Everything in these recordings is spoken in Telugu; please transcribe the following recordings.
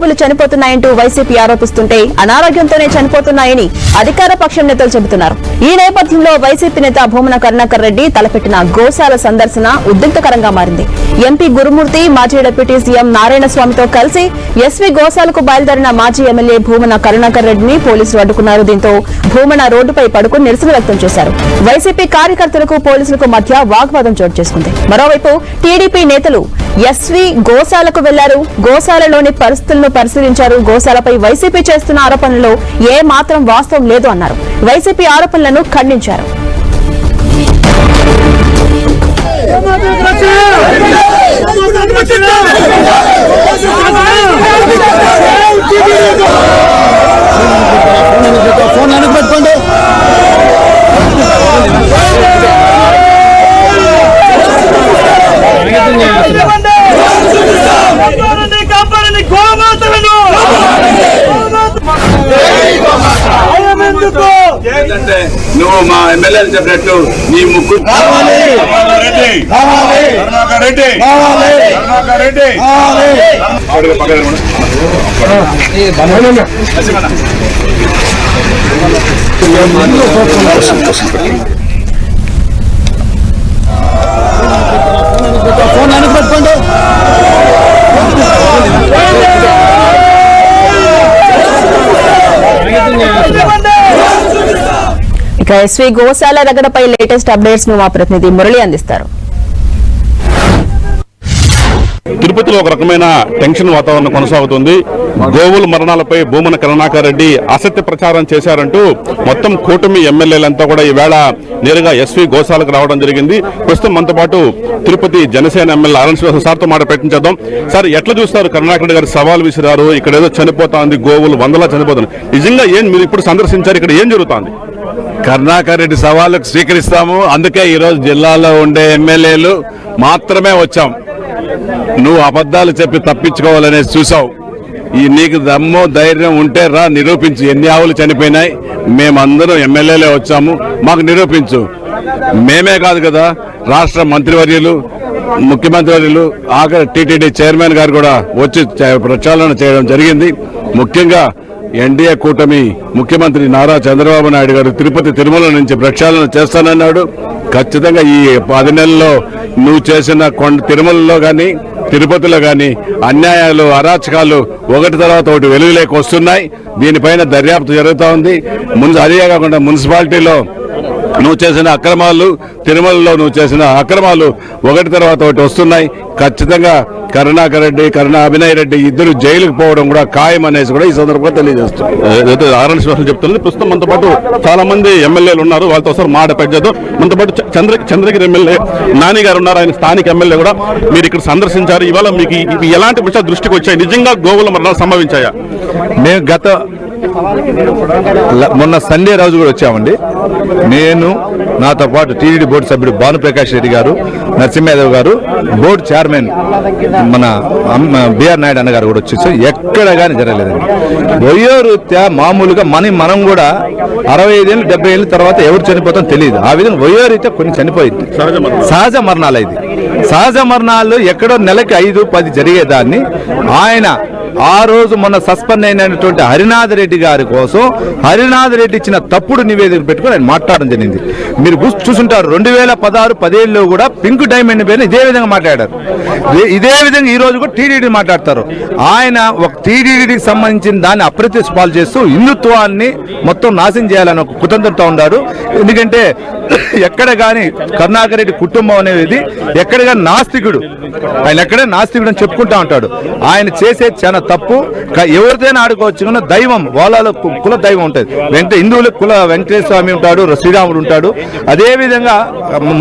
గోవులు చనిపోతున్నాయంటూ వైసీపీ ఆరోపిస్తుంటే అనారోగ్యంతోనే చనిపోతున్నాయని అధికార పక్షం నేతలు చెబుతున్నారు. ఈ నేపథ్యంలో వైసీపీ నేత భూమన కరుణాకర్ రెడ్డి తలపెట్టిన గోశాల సందర్శన ఉద్రిక్తకరంగా మారింది. ఎంపీ గురుమూర్తి మాజీ డిప్యూటీ సీఎం నారాయణ స్వామితో కలిసి ఎస్వీ గోశాలకు బయలుదేరిన మాజీ ఎమ్మెల్యే భూమన కరుణాకర్ రెడ్డిని పోలీసులు అడ్డుకున్నారు. దీంతో భూమన రోడ్డుపై పడుకుని నిరసన వ్యక్తం చేశారు. వైసీపీ కార్యకర్తలకు పోలీసులకు మధ్య వాగ్వాదం చోటు చేసుకుంది. మరోవైపు టీడీపీ నేతలు ఎస్వీ గోశాలకు వెళ్ళారు. గోశాలలోని పరిస్థితులను పరిశీలించారు. గోశాలపై వైసీపీ చేస్తున్న ఆరోపణలో ఏ మాత్రం వాస్తవం లేదు అన్నారు. వైసీపీ ఆరోపణలను ఖండించారు. ఫోన్ ఏంటంటే నువ్వు మా ఎమ్మెల్యేలు చెప్పినట్టు నీ ముక్కు రెడ్డి ఇక ఎస్వి గోశాల రగడపై లేటెస్ట్ అప్డేట్స్ను మా ప్రతినిధి మురళి అందిస్తారు. తిరుపతిలో ఒక రకమైన టెన్షన్ వాతావరణం కొనసాగుతుంది. గోవుల మరణాలపై భూమన కరుణాకర్ రెడ్డి అసత్య ప్రచారం చేశారంటూ మొత్తం కూటమి ఎమ్మెల్యేలంతా కూడా ఈవేళ నేరుగా ఎస్వి గోశాలకు రావడం జరిగింది. ప్రస్తుతం మనతో పాటు తిరుపతి జనసేన ఎమ్మెల్యే ఆరణ్ శ్రీనివాస సార్తో మాట పెట్టించేద్దాం సార్ ఎట్లా చూస్తారు? కరుణాకర్ రెడ్డి గారు సవాల్ విసిరారు ఇక్కడ ఏదో చనిపోతా గోవులు వందలా చనిపోతుంది నిజంగా ఏం మీరు ఇప్పుడు సందర్శించారు ఇక్కడ ఏం జరుగుతోంది? కరుణాకర్ రెడ్డి సవాళ్ళకు స్వీకరిస్తాము. అందుకే ఈరోజు జిల్లాలో ఉండే ఎమ్మెల్యేలు మాత్రమే వచ్చాం. నువ్వు అబద్ధాలు చెప్పి తప్పించుకోవాలనేది చూసావు. ఈ నీకు దమ్ము ధైర్యం ఉంటే రా నిరూపించు. ఎన్ని ఆవులు చనిపోయినాయి? మేమందరం ఎమ్మెల్యేలే వచ్చాము. మాకు నిరూపించు. మేమే కాదు కదా రాష్ట్ర మంత్రివర్యులు ముఖ్యమంత్రి వర్యులు ఆఖరి టీటీడీ చైర్మన్ గారు కూడా వచ్చి ప్రక్షాళన చేయడం జరిగింది. ముఖ్యంగా ఎన్డీఏ కూటమి ముఖ్యమంత్రి నారా చంద్రబాబు నాయుడు గారు తిరుపతి తిరుమల నుంచి ప్రక్షాళన చేస్తానన్నాడు. ఖచ్చితంగా ఈ పది నెలల్లో నువ్వు చేసిన కొండ తిరుమలలో కానీ తిరుపతిలో కానీ అన్యాయాలు అరాచకాలు ఒకటి తర్వాత ఒకటి వెలుగులోకి వస్తున్నాయి. దీనిపైన దర్యాప్తు జరుగుతూ ఉంది. ముందు అదే కాకుండా మున్సిపాలిటీలో నువ్వు చేసిన అక్రమాలు తిరుమలలో నువ్వు చేసిన అక్రమాలు ఒకటి తర్వాత ఒకటి వస్తున్నాయి. ఖచ్చితంగా కరుణాకర్ రెడ్డి కరుణా అభినయ్ రెడ్డి ఇద్దరు జైలుకు పోవడం కూడా ఖాయం అనేసి కూడా ఈ సందర్భంగా తెలియజేస్తుంది ఏదైతే ఆరణ్ శ్రీనివాసం చెప్తున్నది ప్రస్తుతం మనతో పాటు చాలా మంది ఎమ్మెల్యేలు ఉన్నారు. వాళ్ళతో ఒకసారి మాట పెట్టేద్దాం మనతో పాటు చంద్ర చంద్రగిరి ఎమ్మెల్యే నాని గారు ఉన్నారు. ఆయన స్థానిక ఎమ్మెల్యే కూడా. మీరు ఇక్కడ సందర్శించారు. ఇవాళ మీకు ఎలాంటి విషయాలు దృష్టికి వచ్చాయి? నిజంగా గోవుల మరణాలు సంభవించాయా? మేము గత మొన్న సండే రోజు కూడా వచ్చామండి. నేను నాతో పాటు టీడీడీ బోర్డు సభ్యుడు భానుప్రకాష్ రెడ్డి గారు నరసింహయాదవ్ గారు బోర్డు చైర్మన్ మన బిఆర్ నాయుడు అన్న గారు కూడా వచ్చేసి ఎక్కడ కానీ జరగలేదండి. వయోరీత్యా మామూలుగా మనం మనం కూడా అరవై ఐదేళ్ళు డెబ్బై ఏళ్ళ తర్వాత ఎవరు చనిపోతాం తెలియదు. ఆ విధంగా వయోరీత్యా కొన్ని చనిపోయింది. సహజ మరణాలు. ఇది సహజ మరణాలు ఎక్కడో నెలకి ఐదు పది జరిగేదాన్ని ఆయన ఆ రోజు మొన్న సస్పెండ్ అయినటువంటి హరినాథ్ రెడ్డి గారి కోసం హరినాథ్ రెడ్డి ఇచ్చిన తప్పుడు నివేదిక పెట్టుకుని ఆయన మాట్లాడడం జరిగింది. మీరు గుర్తు చూసుంటారు రెండు వేల పదహారు పదేళ్ళలో కూడా పింక్ డైమండ్ పైన ఇదే విధంగా మాట్లాడారు. ఇదే- విధంగా ఈ రోజు కూడా టీడీడీ మాట్లాడతారు. ఆయన ఒక టీడీడీకి సంబంధించిన దాన్ని అప్రత్యక్ష పాలు చేస్తూ హిందుత్వాన్ని మొత్తం నాశనం చేయాలని ఒక కుతంత్రంతో ఉన్నారు ఎందుకంటే ఎక్కడ కానీ కరుణాకర్ రెడ్డి కుటుంబం అనేది ఎక్కడ కానీ నాస్తికుడు. ఆయన ఎక్కడే నాస్తికుడు అని చెప్పుకుంటా ఉంటాడు. ఆయన చేసే చాలా తప్పు. ఎవరిదైనా ఆడుకోవచ్చు దైవం వాళ్ళలో కుల దైవం ఉంటుంది. వెంకట హిందువులకు కుల వెంకటేశ్వర స్వామి ఉంటాడు శ్రీరాముడు ఉంటాడు. అదే విధంగా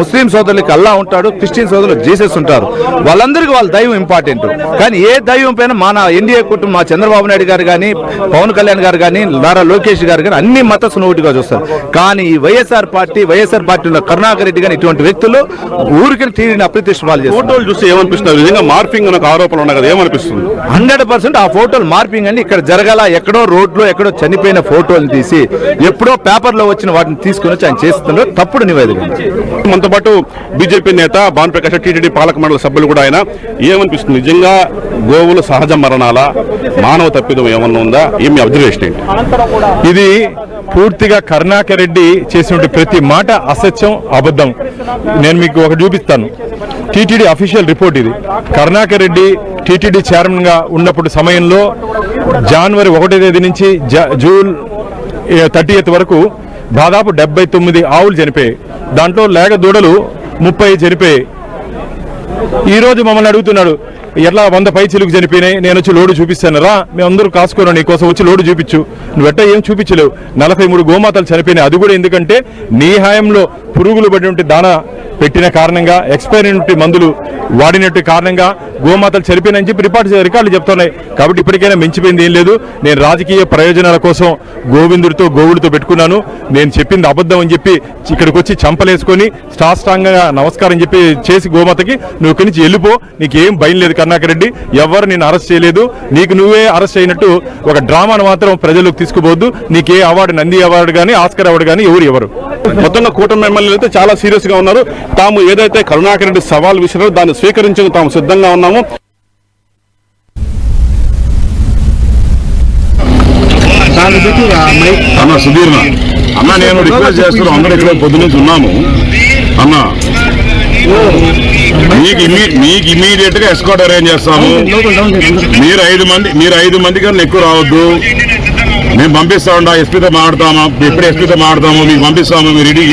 ముస్లిం సోదరులకి అల్లా ఉంటాడు క్రిస్టియన్ సోదరులు జీసస్ ఉంటారు. వాళ్ళందరికీ వాళ్ళ దైవం ఇంపార్టెంట్. కానీ ఏ దైవం పైన మన ఎన్డీఏ కుటుంబం మా చంద్రబాబు నాయుడు గారు కానీ పవన్ కళ్యాణ్ గారు కానీ నారా లోకేష్ గారు కానీ అన్ని మత సునోటిగా చూస్తారు. కానీ ఈ వైఎస్ఆర్ పార్టీ వైఎస్ఆర్ పార్టీలో కరుణాకర్ రెడ్డి కానీ ఇటువంటి వ్యక్తులు ఊరికి టీడీని అప్రతిష్ట పాలు చేస్తారు. ఫోటోలు చూస్తే ఏమనిపిస్తున్నారు నిజంగా అనే ఒక ఆరోపణలు ఉన్నాయి కదా ఏమనిపిస్తుంది? హండ్రెడ్ ఆ ఫోటోలు మార్పింగ్ అని ఇక్కడ జరగాల. ఎక్కడో రోడ్లో ఎక్కడో చనిపోయిన ఫోటోలు తీసి ఎప్పుడో పేపర్లో వచ్చిన వాటిని తీసుకుని వచ్చి ఆయన చేస్తున్నారు. తప్పుడు నివేదిక. మనతో పాటు బీజేపీ నేత భానుప్రకాష్ టీటీడీ పాలక మండలి సభ్యులు కూడా ఆయన. ఏమనిపిస్తుంది? నిజంగా గోవులు సహజ మరణాల మానవ తప్పిదం ఏమన్నా ఉందా? ఏమి అబ్జర్వేషన్ ఏంటి? ఇది పూర్తిగా కరుణాకర్ రెడ్డి చేసినటువంటి ప్రతి మాట అసత్యం అబద్ధం. నేను మీకు ఒకటి చూపిస్తాను. టీటీడీ అఫీషియల్ రిపోర్ట్ ఇది. కరుణాకర్ రెడ్డి టీటీడీ చైర్మన్గా ఉన్నప్పుడు సమయంలో జనవరి ఒకటో తేదీ నుంచి జ- జూన్ థర్టీ వరకు దాదాపు డెబ్బై తొమ్మిది ఆవులు చనిపోయాయి. దాంట్లో లేగ దూడలు ముప్పై చనిపోయాయి. ఈరోజు మమ్మల్ని అడుగుతున్నాడు ఎట్లా వంద పై చిలుకు చనిపోయినాయి? నేను వచ్చి లోడు చూపిస్తాను. రా మేమందరూ కాసుకోను నీకోసం వచ్చి లోడు చూపించు. నువ్వు ఎట్ట ఏం చూపించలేవు. నలభై మూడు గోమాతలు చనిపోయినాయి. అది కూడా ఎందుకంటే నీ హాయంలో పురుగులు పడినటువంటి దాన పెట్టిన కారణంగా ఎక్స్పైర్ అయినటువంటి మందులు వాడినట్టు కారణంగా గోమాతలు చనిపోయినని చెప్పి రిపోర్ట్ రికార్డులు చెప్తున్నాయి. కాబట్టి ఇప్పటికైనా మించిపోయింది ఏం లేదు. నేను రాజకీయ ప్రయోజనాల కోసం గోవిందుడితో గోవులతో పెట్టుకున్నాను. నేను చెప్పింది అబద్ధం అని చెప్పి ఇక్కడికి వచ్చి చంపలేసుకొని సాష్టాంగంగా నమస్కారం చెప్పి చేసి గోమాతకి నువ్వు ఇక్కడి నుంచి వెళ్ళిపో నీకేం భయం లేదు కర్ణాకరెడ్డి ఎవరు నేను అరెస్ట్ చేయలేదు. నీకు నువ్వే అరెస్ట్ అయినట్టు ఒక డ్రామాను మాత్రం ప్రజలకు తీసుకుపోవద్దు. నీకే అవార్డు నంది అవార్డు కానీ ఆస్కర్ అవార్డు కానీ ఎవరు ఎవరు మొత్తంగా కూటమి ఎమ్మెల్యేలు అయితే చాలా సీరియస్గా ఉన్నారు. తాము ఏదైతే కరుణాకర్ రెడ్డి సవాల్ విసిరారో దాన్ని స్వీకరించేందుకు తాము సిద్ధంగా ఉన్నాము. అన్న సుధీర్ణ. అన్న నేను రిక్వెస్ట్ చేస్తున్నాను అందరూ ఇక్కడ పొద్దు నుంచి ఉన్నాము. అన్న మీకు ఇమ్మీ- మీకు ఇమీడియట్గా ఎస్కాట్ అరేంజ్ చేస్తాము. మీరు ఐదు మంది మీరు ఐదు మంది కన్నా ఎక్కువ రావద్దు. మేము పంపిస్తా ఉండా ఎస్పీతో మాట్లాడతామా? ఎప్పుడు ఎస్పీతో మాట్లాడతాము? మీకు పంపిస్తాము? మీరు ఇంటి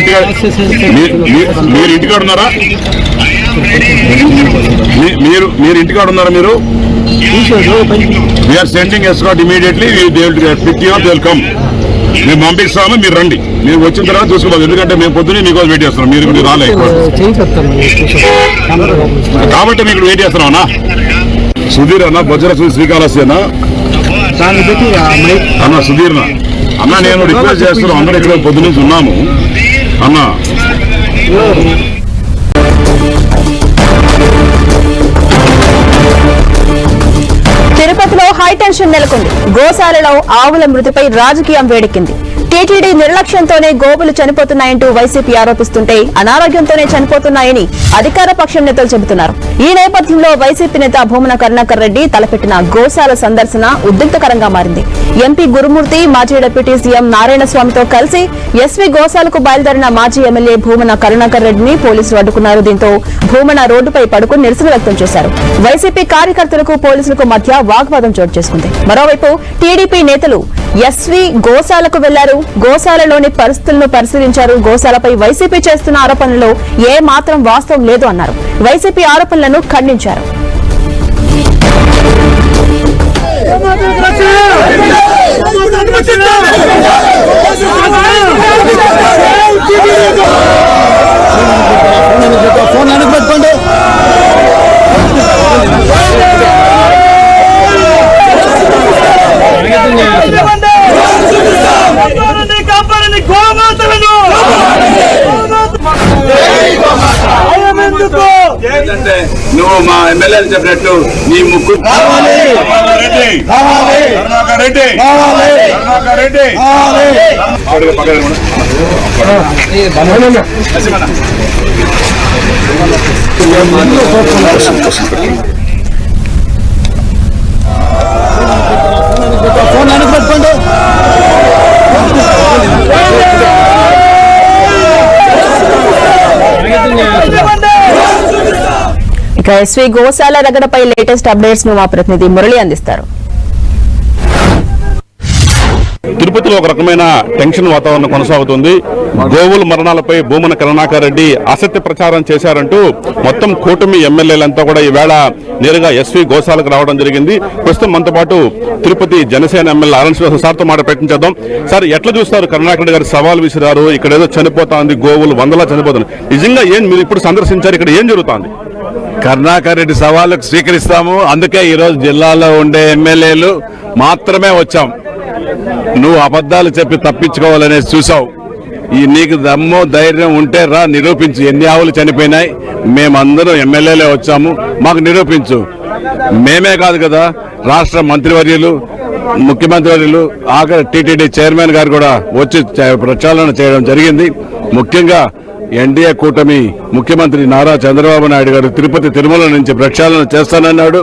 మీరు ఇంటికాడ ఉన్నారా? మీరు మీరు ఇంటికాడ ఉన్నారా మీరు? We're sending escort immediately pick your they come మేము పంపిస్తాము మీరు రండి. మీరు వచ్చిన తర్వాత చూసుకోవాలి. ఎందుకంటే మేము పొద్దున్నే మీకోసం వెయిట్ చేస్తున్నాం. మీరు మీరు రాలే కాబట్టి మీకు వెయిట్ చేస్తున్నాం అన్న. సుధీర్ అన్న బొజ్జర శ్రీకాళహస్తి అన్న. అన్న సుధీర్న అన్న నేను రిక్వెస్ట్ చేస్తున్నాను అందరూ ఇక్కడ పొద్దు నుంచి ఉన్నాము. అన్న. తిరుపతిలో హైటెన్షన్ నెలకొంది. గోశాలలో ఆవుల మృతిపై రాజకీయం వేడెక్కింది. టీటీడీ నిర్లక్ష్యంతోనే గోవులు చనిపోతున్నాయంటూ వైసీపీ ఆరోపిస్తుంటే అనారోగ్యంతోనే చనిపోతున్నాయని అధికార పక్షం నేతలు చెబుతున్నారు. ఈ నేపథ్యంలో వైసీపీ నేత భూమన కరుణాకర్ రెడ్డి తలపెట్టిన గోశాల సందర్శన ఉద్రిక్తకరంగా మారింది. ఎంపీ గురుమూర్తి మాజీ డిప్యూటీ సీఎం నారాయణ స్వామితో కలిసి ఎస్వీ గోశాలకు బయలుదేరిన మాజీ ఎమ్మెల్యే భూమన కరుణాకర్ రెడ్డిని పోలీసులు అడ్డుకున్నారు. దీంతో భూమన రోడ్డుపై పడుకుని నిరసన వ్యక్తం చేశారు. వైసీపీ కార్యకర్తలకు పోలీసులకు మధ్య వాగ్వాదం చోటు చేసుకుంది. మరోవైపు టీడీపీ నేతలు ఎస్వీ గోశాలకు వెళ్ళారు. గోశాలలోని పరిస్థితులను పరిశీలించారు. గోశాలపై వైసీపీ చేస్తున్న ఆరోపణలు ఏ మాత్రం వాస్తవం లేదు అన్నారు. వైసీపీ ఆరోపణలను ఖండించారు. ఏంటంటే నువ్వు మా ఎమ్మెల్యేలు చెప్పినట్టు నీ కరుణాకర్ రెడ్డి కరుణాకర్ రెడ్డి పక్కన పక్కన కూడా. ఫోన్ వెనక్కి పెట్టుకోండి ఇక ఎస్వి గోశాల రగడపై లేటెస్ట్ అప్డేట్స్ను మా ప్రతినిధి మురళి అందిస్తారు. తిరుపతిలో ఒక రకమైన టెన్షన్ వాతావరణం కొనసాగుతుంది. గోవుల మరణాలపై భూమన కరుణాకర్ రెడ్డి అసత్య ప్రచారం చేశారంటూ మొత్తం కూటమి ఎమ్మెల్యేలంతా కూడా ఈవేళ నేరుగా ఎస్వి గోశాలకు రావడం జరిగింది. ప్రస్తుతం మనతో పాటు తిరుపతి జనసేన ఎమ్మెల్యే ఆనంద్ శ్రీనివాస సార్తో మాట ప్రయత్నించేద్దాం సార్ ఎట్లా చూస్తారు కరుణాకర్ రెడ్డి గారు సవాల్ విసిరారు. ఇక్కడ ఏదో చనిపోతా గోవులు వందలా చనిపోతుంది నిజంగా ఏం మీరు ఇప్పుడు సందర్శించారు? ఇక్కడ ఏం జరుగుతోంది కరుణాకర్ రెడ్డి సవాళ్ళకు స్వీకరిస్తాము. అందుకే ఈరోజు జిల్లాలో ఉండే ఎమ్మెల్యేలు మాత్రమే వచ్చాం. నువ్వు అబద్ధాలు చెప్పి తప్పించుకోవాలనేది చూసావు. ఈ నీకు దమ్ము ధైర్యం ఉంటే రా నిరూపించు. ఎన్ని ఆవులు చనిపోయినాయి? మేమందరం ఎమ్మెల్యేలే వచ్చాము. మాకు నిరూపించు. మేమే కాదు కదా రాష్ట్ర మంత్రివర్యులు ముఖ్యమంత్రి వర్యులు ఆఖరి టీటీడీ చైర్మన్ గారు కూడా వచ్చి చ- ప్రచారణ చేయడం జరిగింది. ముఖ్యంగా ఎన్డీఏ కూటమి ముఖ్యమంత్రి నారా చంద్రబాబు నాయుడు గారు తిరుపతి తిరుమల నుంచి ప్రక్షాళన చేస్తానన్నాడు.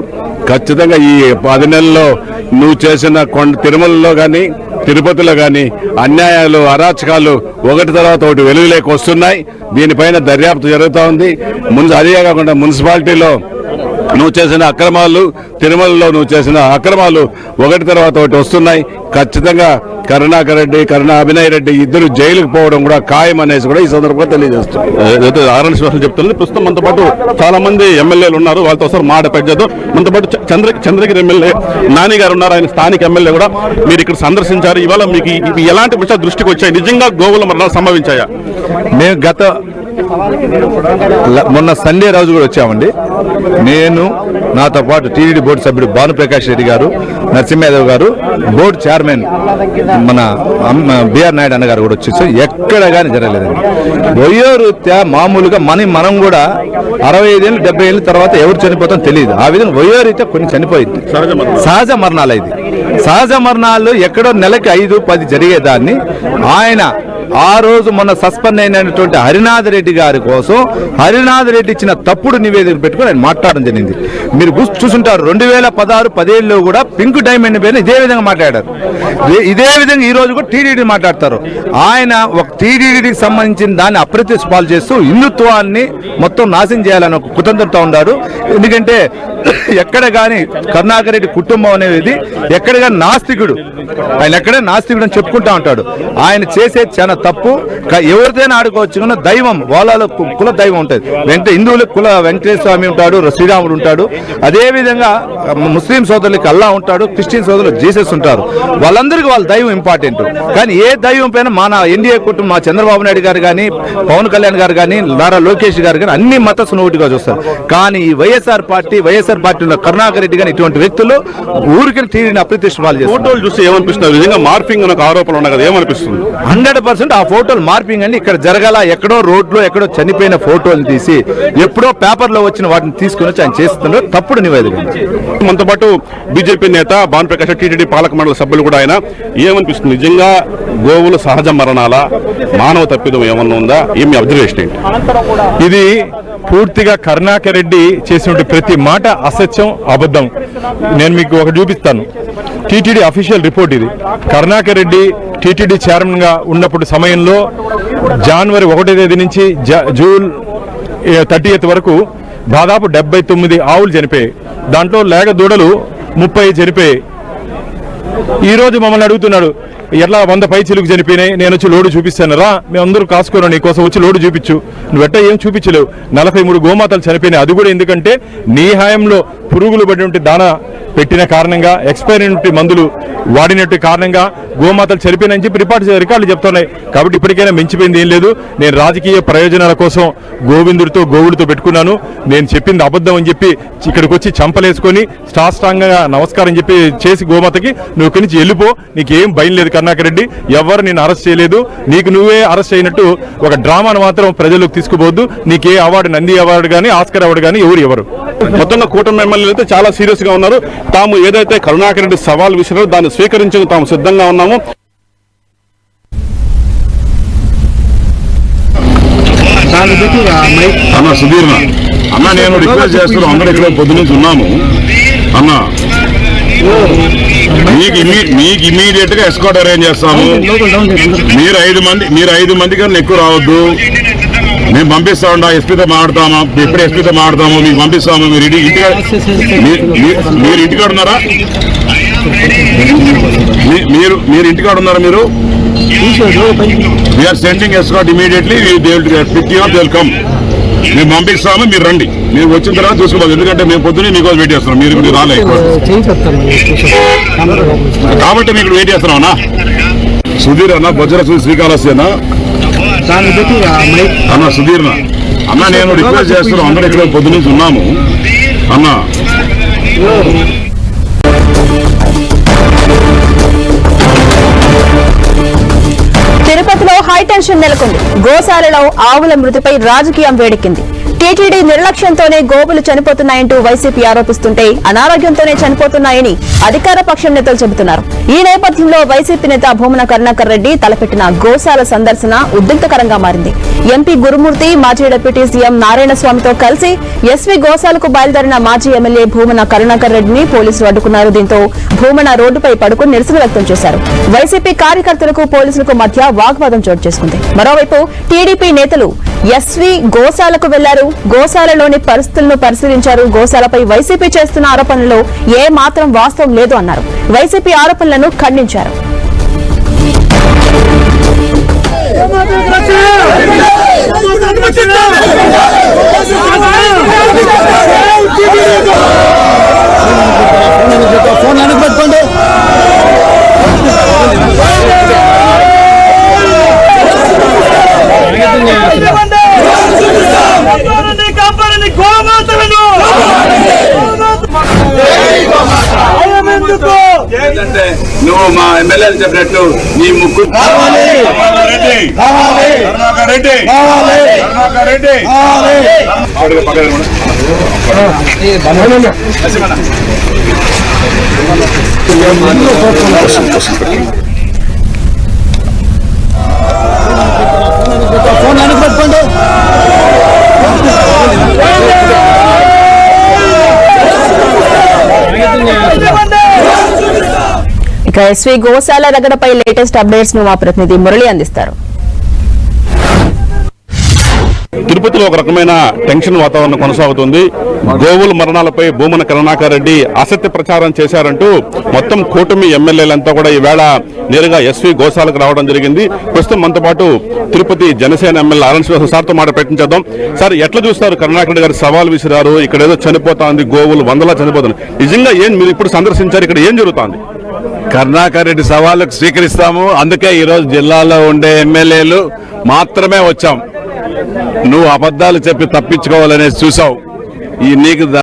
ఖచ్చితంగా ఈ పది నెలల్లో నువ్వు చేసిన కొండ తిరుమలలో కానీ తిరుపతిలో కానీ అన్యాయాలు అరాచకాలు ఒకటి తర్వాత ఒకటి వెలుగులోకి వస్తున్నాయి. దీనిపైన దర్యాప్తు జరుగుతూ ఉంది. ముందు అదే కాకుండా మున్సిపాలిటీలో నువ్వు చేసిన అక్రమాలు తిరుమలలో నువ్వు చేసిన అక్రమాలు ఒకటి తర్వాత ఒకటి వస్తున్నాయి. ఖచ్చితంగా కరుణాకర్ రెడ్డి కరుణా అభినయ్ రెడ్డి ఇద్దరు జైలుకు పోవడం కూడా ఖాయం అనేసి కూడా ఈ సందర్భంగా తెలియజేస్తుంది ఆరణి శ్వాసలు చెప్తుంది ప్రస్తుతం మనతో పాటు చాలా మంది ఎమ్మెల్యేలు ఉన్నారు. వాళ్ళతో ఒకసారి మాట పెంచదు మనతో పాటు చంద్ర చంద్రగిరి ఎమ్మెల్యే నాని గారు ఉన్నారు. ఆయన స్థానిక ఎమ్మెల్యే కూడా. మీరు ఇక్కడ సందర్శించారు. ఇవాళ మీకు ఎలాంటి విషయాలు దృష్టికి వచ్చాయి? నిజంగా గోవుల మరణాలు సంభవించాయా? మేము గత మొన్న సండే రోజు కూడా వచ్చామండి. నేను నాతో పాటు టీడీడీ బోర్డు సభ్యుడు భానుప్రకాష్ రెడ్డి గారు నరసింహయాదవ్ గారు బోర్డు చైర్మన్ మన బిఆర్ నాయుడు అన్న గారు కూడా వచ్చేసి ఎక్కడ కానీ జరగలేదండి. వయోరీత్యా మామూలుగా మన మనం కూడా అరవై ఐదేళ్ళు డెబ్బై ఏళ్ళ తర్వాత ఎవరు చనిపోతాం తెలియదు. ఆ విధంగా వయోరీత్యా కొన్ని చనిపోయింది. సహజ మరణం. సహజ మరణాలు ఇది. సహజ మరణాలు ఎక్కడో నెలకి ఐదు పది జరిగేదాన్ని. ఆయన ఆ రోజు మొన్న సస్పెండ్ అయినటువంటి హరినాథ్ రెడ్డి గారి కోసం హరినాథ్ రెడ్డి ఇచ్చిన తప్పుడు నివేదిక పెట్టుకుని ఆయన మాట్లాడడం జరిగింది. మీరు గుర్తు చూసుంటారు రెండు వేల పదహారు పదేళ్ళలో కూడా పింక్ డైమండ్ పైన ఇదే విధంగా మాట్లాడారు. ఇదే- విధంగా ఈ రోజు కూడా టీడీడీ మాట్లాడతారు. ఆయన ఒక టీడీడీకి సంబంధించిన దాన్ని అప్రత్యక్ష పాలు చేస్తూ హిందుత్వాన్ని మొత్తం నాశనం చేయాలని ఒక కుతంత్రంతో ఉన్నారు ఎందుకంటే ఎక్కడ కానీ కరుణాకర్ రెడ్డి కుటుంబం అనేది ఎక్కడ కానీ నాస్తికుడు. ఆయన ఎక్కడ నాస్తికుడు అని చెప్పుకుంటా ఉంటాడు. ఆయన చేసేది చాలా తప్పు క- ఎవరిదైనా ఆడుకోవచ్చు కానీ దైవం వాళ్ళలో కుల దైవం ఉంటుంది. వెంకట హిందువులకు కుల వెంకటేశ్వర స్వామి ఉంటాడు. శ్రీరాముడు ఉంటాడు అదేవిధంగా ముస్లిం సోదరులకి అల్లా ఉంటాడు క్రిస్టియన్ సోదరులు జీసస్ ఉంటారు. వాళ్ళందరికీ వాళ్ళ దైవం ఇంపార్టెంట్. కానీ ఏ దైవం పైన మన ఎన్డీఏ కుటుంబం మా చంద్రబాబు నాయుడు గారు కానీ పవన్ కళ్యాణ్ గారు కానీ నారా లోకేష్ గారు కానీ అన్ని మత సునోటిగా చూస్తారు. కానీ ఈ వైఎస్ఆర్ పార్టీ వైఎస్ఆర్ పార్టీ ఉన్న కరుణాకర్ రెడ్డి కానీ ఇటువంటి వ్యక్తులు ఊరికి తీరిని అప్రతిష్ట పాలు చేస్తారు ఫోటోలు చూస్తే ఏమనిపిస్తుంది? నిజంగా మార్పింగ్ అనే ఆరోపణలు ఉన్నాయి కదా ఏమనిపిస్తుంది? హండ్రెడ్ పర్సెంట్ ఆ ఫోటోలు మార్పింగ్ అండి. ఇక్కడ జరగాల ఎక్కడో రోడ్లో ఎక్కడో చనిపోయిన ఫోటోలు తీసి ఎప్పుడో పేపర్లో వచ్చిన వాటిని తీసుకుని వచ్చి ఆయన చేస్తున్నారు. తప్పుడు నివేదిక మనతో పాటు బీజేపీ నేత భానుప్రకాష్ టీటీడీ పాలక మండలి సభ్యులు కూడా ఆయన. ఏమనిపిస్తుంది? నిజంగా గోవుల సహజ మరణాల? మానవ తప్పిదం ఏమన్నా ఉందా? ఏమి అబ్జర్వేషన్ ఏంటి? ఇది పూర్తిగా కరుణాకర్ రెడ్డి చేసినటువంటి ప్రతి మాట అసత్యం అబద్ధం. నేను మీకు ఒకటి చూపిస్తాను. టీటీడీ అఫీషియల్ రిపోర్ట్ ఇది. కరుణాకర్ రెడ్డి టీటీడీ చైర్మన్గా ఉన్నప్పుడు సమయంలో జనవరి ఒకటో తేదీ నుంచి జ- జూన్ థర్టీ వరకు దాదాపు డెబ్బై తొమ్మిది ఆవులు చనిపోయాయి. దాంట్లో లేగ దూడలు ముప్పై చనిపోయాయి. ఈరోజు మమ్మల్ని అడుగుతున్నాడు ఎట్లా వంద పై చిలుకు చనిపోయినాయి నేను వచ్చి లోడు చూపిస్తాను రా మేమందరూ కాసుకోను నీకోసం వచ్చి లోడు చూపించు. నువ్వు ఎట్ట ఏం చూపించలేవు. నలభై మూడు గోమాతలు చనిపోయినాయి అది కూడా ఎందుకంటే నీ హాయంలో పురుగులు పడినటువంటి దాన పెట్టిన కారణంగా ఎక్స్పైర్ అయినటువంటి మందులు వాడినట్టు కారణంగా గోమాతలు చనిపోయినని చెప్పి రిపోర్ట్ రికార్డులు చెప్తున్నాయి. కాబట్టి ఇప్పటికైనా మించిపోయింది ఏం లేదు. నేను రాజకీయ ప్రయోజనాల కోసం గోవిందుడితో గోవుడితో పెట్టుకున్నాను. నేను చెప్పింది అబద్ధం అని చెప్పి ఇక్కడికి వచ్చి చంపలేసుకొని సాష్టాంగంగా నమస్కారం చెప్పి చేసి గోమాతకి నువ్వు ఇక్కడి నుంచి వెళ్ళిపో. నీకేం భయం లేదు కర్ణాకరెడ్డి రెడ్డి. ఎవరు నేను అరెస్ట్ చేయలేదు. నీకు నువ్వే అరెస్ట్ అయినట్టు ఒక డ్రామాను మాత్రం ప్రజలకు తీసుకుపోవద్దు. నీకే అవార్డు నంది అవార్డు కానీ ఆస్కర్ అవార్డు కానీ ఎవరు ఎవరు మొత్తంగా కూటమి ఎమ్మెల్యేలు అయితే చాలా సీరియస్గా ఉన్నారు. తాము ఏదైతే కరుణాకర్ రెడ్డి సవాల్ విసిరారో దాన్ని స్వీకరించేందుకు తాము సిద్ధంగా ఉన్నాము. అన్న సుధీర్ అన్న నేను రిక్వెస్ట్ చేస్తున్నాను అందరూ ఇక్కడ పొద్దు నుంచి ఉన్నాము. అన్న మీకు మీకు ఇమీడియట్గా ఎస్కాట్ అరేంజ్ చేస్తాము. మీరు ఐదు మంది మీరు ఐదు మంది కన్నా ఎక్కువ రావద్దు. మేము పంపిస్తా ఎస్పీతో మాట్లాడతాము? ఎప్పుడు ఎస్పీతో మాట్లాడతాము? మీకు పంపిస్తాము? మీరు ఇంటి ఇంటికాడ మీ- మీరు ఇంటికాడ ఉన్నారా? మీ- మీరు మీరు ఇంటికాడ ఉన్నారా మీరు? We're sending escort immediately pick your come మేము పంపిస్తాము మీరు రండి. మీరు వచ్చిన తర్వాత చూసుకోవాలి. ఎందుకంటే మేము పొద్దునే మీకోసం వెయిట్ చేస్తున్నాం. మీరు మీరు రాలేదు కాబట్టి మీకు వెయిట్ చేస్తున్నామన్నా సుధీర్ అన్న బొజ్జల సుధీర్ శ్రీకాళహస్తి అన్న అన్న సుధీర్ అన్న నేను రిక్వెస్ట్ చేస్తున్నాను. అందరూ ఇక్కడ పొద్దు నుంచి ఉన్నాము. అన్న. తిరుపతిలో హైటెన్షన్ నెలకొంది. గోశాలలో ఆవుల మృతిపై రాజకీయం వేడెక్కింది. టీటీడీ నిర్లక్ష్యంతోనే గోవులు చనిపోతున్నాయంటూ వైసీపీ ఆరోపిస్తుంటే అనారోగ్యంతోనే చనిపోతున్నాయని అధికార పక్షం నేతలు చెబుతున్నారు. ఈ నేపథ్యంలో వైసీపీ నేత భూమన కరుణాకర్ రెడ్డి తలపెట్టిన గోశాల సందర్శన ఉద్రిక్తకరంగా మారింది. ఎంపీ గురుమూర్తి మాజీ డిప్యూటీ సీఎం నారాయణ స్వామితో కలిసి ఎస్వీ గోశాలకు బయలుదేరిన మాజీ ఎమ్మెల్యే భూమన కరుణాకర్ రెడ్డిని పోలీసులు అడ్డుకున్నారు. దీంతో భూమన రోడ్డుపై పడుకుని నిరసన వ్యక్తం చేశారు. వైసీపీ కార్యకర్తలకు పోలీసులకు మధ్య వాగ్వాదం చోటు చేసుకుంది. మరోవైపు టీడీపీ నేతలు ఎస్వీ గోశాలకు వెళ్ళారు. గోశాలలోని పరిస్థితులను పరిశీలించారు. గోశాలపై వైసీపీ చేస్తున్న ఆరోపణలు ఏ మాత్రం వాస్తవం లేదు అన్నారు. వైసీపీ ఆరోపణలను ఖండించారు. ఏంటంటే నువ్వు మా ఎమ్మెల్యేలు చెప్పినట్టు నీ ముగ్గురు రెడ్డి. ఇక ఎస్వి గోశాల రగడపై లేటెస్ట్ అప్డేట్స్ను మా ప్రతినిధి మురళి అందిస్తారు. తిరుపతిలో ఒక రకమైన టెన్షన్ వాతావరణం కొనసాగుతుంది. గోవుల మరణాలపై భూమన కరుణాకర్ రెడ్డి అసత్య ప్రచారం చేశారంటూ మొత్తం కూటమి ఎమ్మెల్యేలంతా కూడా ఈవేళ నేరుగా ఎస్వి గోశాలకు రావడం జరిగింది. ప్రస్తుతం మనతో పాటు తిరుపతి జనసేన ఎమ్మెల్యే అరుణ్ శ్రీనివాస సార్తో మాట పెట్టించేద్దాం సార్ ఎట్లా చూస్తారు? కరుణాకర్ రెడ్డి గారు సవాల్ విసిరారు ఇక్కడ ఏదో చనిపోతా ఉంది గోవులు వందలా చనిపోతుంది నిజంగా ఏం మీరు ఇప్పుడు సందర్శించారు? ఇక్కడ ఏం జరుగుతోంది కరుణాకర్ రెడ్డి సవాళ్ళకు స్వీకరిస్తాము. అందుకే ఈ రోజు జిల్లాలో ఉండే ఎమ్మెల్యేలు మాత్రమే వచ్చాం. నువ్వు అబద్ధాలు చెప్పి తప్పించుకోవాలనేది చూసావు. ఈ నీకు ద-